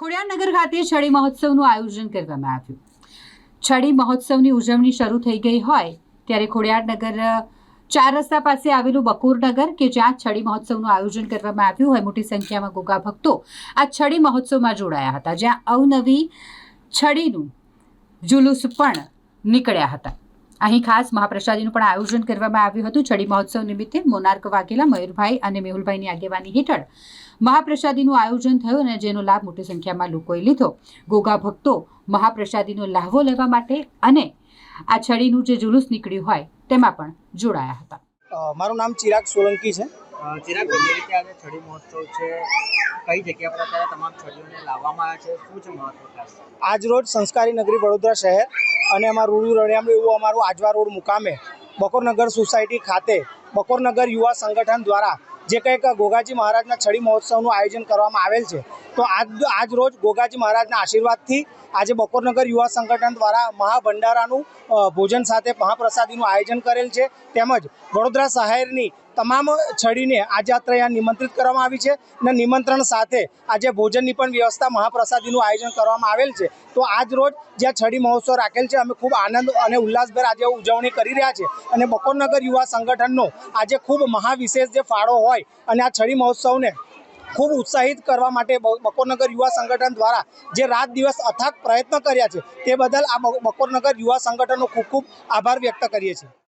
ખોડિયારનગર ખાતે છડી મહોત્સવનું આયોજન કરવામાં આવ્યું. છડી મહોત્સવની ઉજવણી શરૂ થઈ ગઈ હોય ત્યારે ખોડિયારનગર ચાર રસ્તા પાસે આવેલું બકુરનગર કે જ્યાં છડી મહોત્સવનું આયોજન કરવામાં આવ્યું હોય મોટી સંખ્યામાં ગોગા ભક્તો આ છડી મહોત્સવમાં જોડાયા હતા. જ્યાં અવનવી છડીનું જુલુસ પણ નીકળ્યા હતા. અહીં ખાસ મહાપ્રસાદીનું પણ આયોજન કરવામાં આવ્યું હતું. છડી મહોત્સવ નિમિત્તે મોનાર્ક વાઘેલા મયુરભાઈ અને મેહુલભાઈની આગેવાની હેઠળ મહાપ્રસાદીનું આયોજન થયું અને જેનો લાભ મોટી સંખ્યામાં લોકોએ લીધો. ગોગા ભક્તો મહાપ્રસાદીનો લાહવો લેવા માટે અને આ છડીનું જે જુલુસ નીકળ્યું હોય તેમાં પણ જોડાયા હતા. મારું નામ ચિરાગ સોલંકી છે. ચિરાગ જે રીતે આજે છડી મહોત્સવ છે કઈ જગ્યા પર અત્યારે તમામ છડીઓને લાવવામાં આવ્યા છે? શું છે મહત્વ આજ રોજ સંસ્કારી નગરી વડોદરા શહેર અને અમારું રૂડુ રણિયામણું એવું અમારું આજવા રોડ મુકામે બકોરનગર સોસાયટી ખાતે બકોરનગર યુવા સંગઠન દ્વારા જે કંઈક ગોગાજી મહારાજના છડી મહોત્સવનું આયોજન કરવામાં આવેલ છે, તો આજ આજ રોજ ગોગાજી મહારાજના આશીર્વાદથી આજે બકોરનગર યુવા સંગઠન દ્વારા મહાભંડારાનું ભોજન સાથે મહાપ્રસાદીનું આયોજન કરેલ છે. તેમજ વડોદરા શહેરની તમામ છડીને આજે અત્રે અહીંયા નિમંત્રિત કરવામાં આવી છે અને નિમંત્રણ સાથે આજે ભોજનની પણ વ્યવસ્થા મહાપ્રસાદીનું આયોજન કરવામાં આવેલ છે. તો આજ રોજ જ્યાં છડી મહોત્સવ રાખેલ છે, અમે ખૂબ આનંદ અને ઉલ્લાસભેર આજે ઉજવણી કરી રહ્યા છે. અને બકોરનગર યુવા સંગઠનનો આજે ખૂબ મહાવિશેષ જે ફાળો હોય અને આ છડી મહોત્સવને ખૂબ ઉત્સાહિત કરવા માટે બકોરનગર યુવા સંગઠન દ્વારા જે રાત દિવસ અથાગ પ્રયત્ન કર્યા છે, તે બદલ આ બકોરનગર યુવા સંગઠનનો ખૂબ ખૂબ આભાર વ્યક્ત કરીએ છીએ.